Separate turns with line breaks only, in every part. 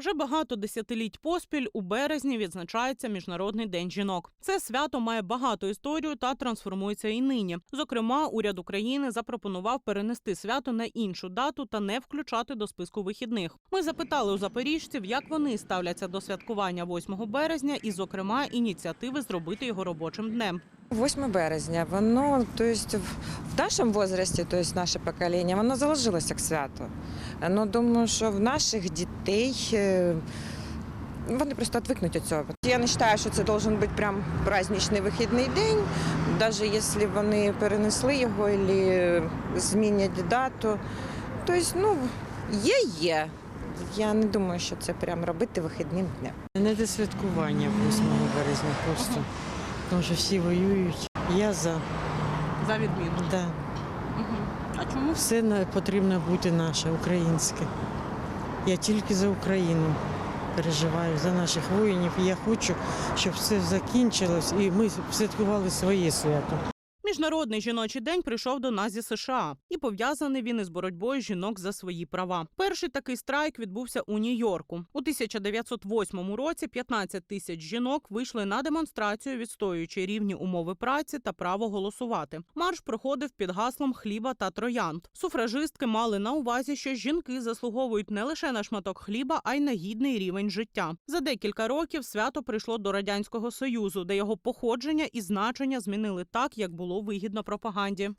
Вже багато десятиліть поспіль у березні відзначається Міжнародний день жінок. Це свято має багату історію та трансформується і нині. Зокрема, уряд України запропонував перенести свято на іншу дату та не включати до списку вихідних. Ми запитали у запоріжців, як вони ставляться до святкування 8 березня, і, зокрема, ініціативи зробити його робочим днем.
8 березня, воно, то есть в нашому возрасті, то есть наше покоління, воно заложилося к святу. Ну, думаю, що в наших дітей е, вони просто відвикнуть від цього. Я не вважаю, що це должен бути прям праздничний вихідний день, навіть якщо вони перенесли його або змінять дату. Тобто, ну, є, є. Я не думаю, що це прям робити вихідним днем.
Не до святкування 8 березня просто. Тому що всі воюють. Я за.
За відміну.
Да.
А чому
Все потрібно бути наше, українське. Я тільки за Україну переживаю, за наших воїнів. Я хочу, щоб все закінчилось і ми святкували своє свято.
Міжнародний жіночий день прийшов до нас зі США, і пов'язаний він із боротьбою жінок за свої права. Перший такий страйк відбувся у Нью-Йорку. У 1908 році 15 тисяч жінок вийшли на демонстрацію, відстоюючи рівні умови праці та право голосувати. Марш проходив під гаслом хліба та троянд. Суфражистки мали на увазі, що жінки заслуговують не лише на шматок хліба, а й на гідний рівень життя. За декілька років свято прийшло до радянського союзу, де його походження і значення змінили так, як було вигідно пропаганді.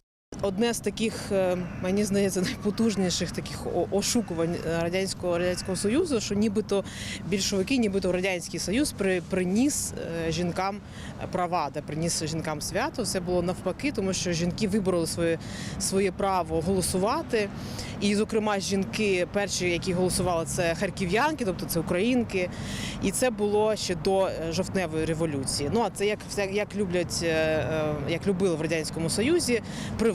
Одне з таких, е, мені здається, найпотужніших таких ошукувань радянського радянського союзу, що нібито більшовики, нібито радянський союз при, приніс е, жінкам права, де приніс жінкам свято. Все було навпаки, тому що жінки вибороли своє своє право голосувати. І, зокрема, жінки перші, які голосували, це харків'янки, тобто це українки. І це було ще до е, жовтневої революції. Ну а це як як, люблять, е, е, як любили в радянському союзі,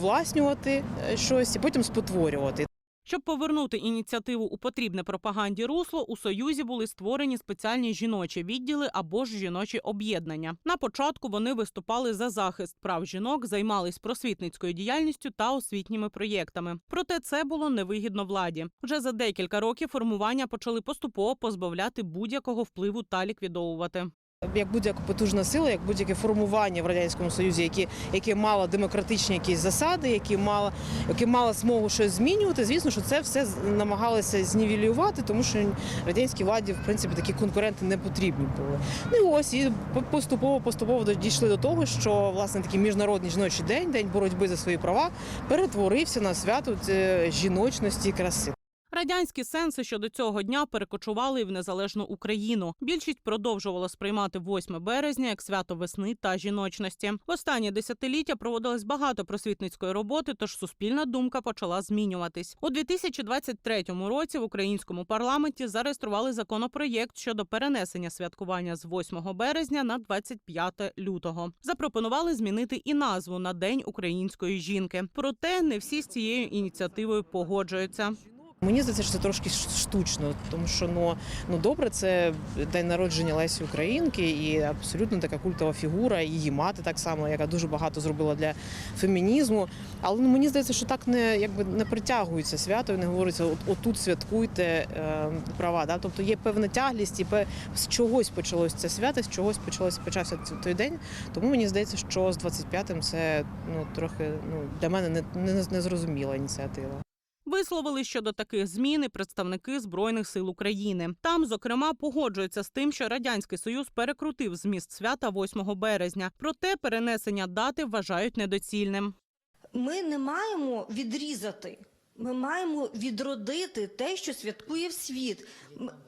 привласнювати е, щось і потім спотворювати.
Щоб повернути ініціативу у потрібне пропаганді русло, у союзі були створені спеціальні жіночі відділи або ж жіночі об'єднання. На початку вони виступали за захист прав жінок, займались просвітницькою діяльністю та освітніми проєктами. Проте це було невигідно владі. Вже за декілька років формування почали поступово позбавляти будь-якого впливу та ліквідовувати.
Як будь-яка потужна сила, як будь-яке формування в радянському союзі, яке, яке мало демократичні якісь засади, які мало, яке мало змогу щось змінювати. Звісно, що це все намагалися знівелювати, тому що радянській владі, в принципі, такі конкуренти не потрібні були. Ну і ось і по- поступово поступово дійшли до того, що власне такий міжнародний жіночий день, день боротьби за свої права, перетворився на свято е, жіночності і краси.
Радянські сенси щодо цього дня перекочували в незалежну Україну. Більшість продовжувала сприймати 8 березня як свято весни та жіночності. В останні десятиліття проводилось багато просвітницької роботи, тож суспільна думка почала змінюватись. У 2023 році в українському парламенті зареєстрували законопроєкт щодо перенесення святкування з 8 березня на 25 лютого. Запропонували змінити і назву на День української жінки. Проте не всі з цією ініціативою погоджуються.
Мені здається, що це трошки штучно, тому що ну, ну добре, це день народження Лесі Українки і абсолютно така культова фігура, її мати так само, яка дуже багато зробила для фемінізму. Але ну, мені здається, що так не якби не притягується свято і не говориться, от отут святкуйте е, права. Да? Тобто є певна тяглість, і з чогось почалось це свято, з чогось почалось почався той день. Тому мені здається, що з 25-м це ну трохи ну для мене не, не, не зрозуміла ініціатива.
Висловили щодо таких змін і представники збройних сил України. Там, зокрема, погоджуються з тим, що радянський союз перекрутив зміст свята 8 березня. Проте перенесення дати вважають недоцільним.
Ми не маємо відрізати. Ми маємо відродити те, що святкує світ,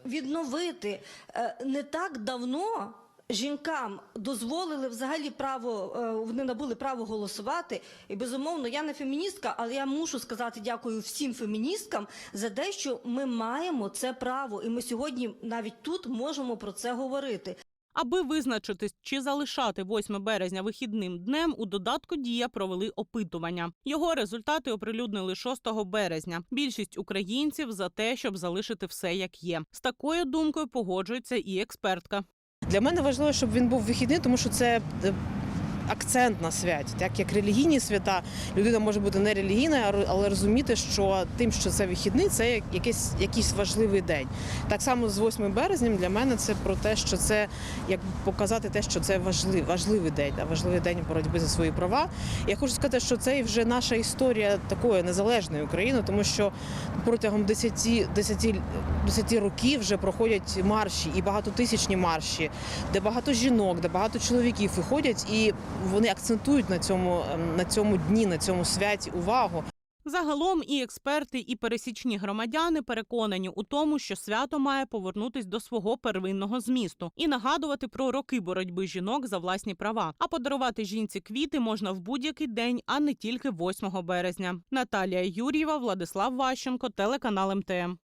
відновити Е, не так давно. Жінкам дозволили взагалі право, е, вони набули право голосувати. І безумовно, я не феміністка, але я мушу сказати дякую всім феміністкам за те, що ми маємо це право, і ми сьогодні навіть тут можемо про це говорити.
Аби визначитись, чи залишати 8 березня вихідним днем, у додатку Дія провели опитування. Його результати оприлюднили 6 березня. Більшість українців за те, щоб залишити все як є. З такою думкою погоджується і експертка.
Для мене важливо, щоб він був вихідний, тому що це е, акцент на святі. Так як релігійні свята, людина може бути не релігійна, але розуміти, що тим, що це вихідний, це якийсь, якийсь важливий день. Так само з 8 березня для мене це про те, що це як показати те, що це важливий, важливий день, да, важливий день боротьби за свої права. Я хочу сказати, що це вже наша історія такої незалежної України, тому що протягом 10, 10, 10 років вже проходять марші і багатотисячні марші, де багато жінок, де багато чоловіків виходять, і вони акцентують на цьому, ем, на цьому дні, на цьому святі увагу.
Загалом і експерти, і пересічні громадяни переконані у тому, що свято має повернутись до свого первинного змісту і нагадувати про роки боротьби жінок за власні права. А подарувати жінці квіти можна в будь-який день, а не тільки 8 березня. Наталія Юр'єва, Владислав Ващенко, телеканал МТМ.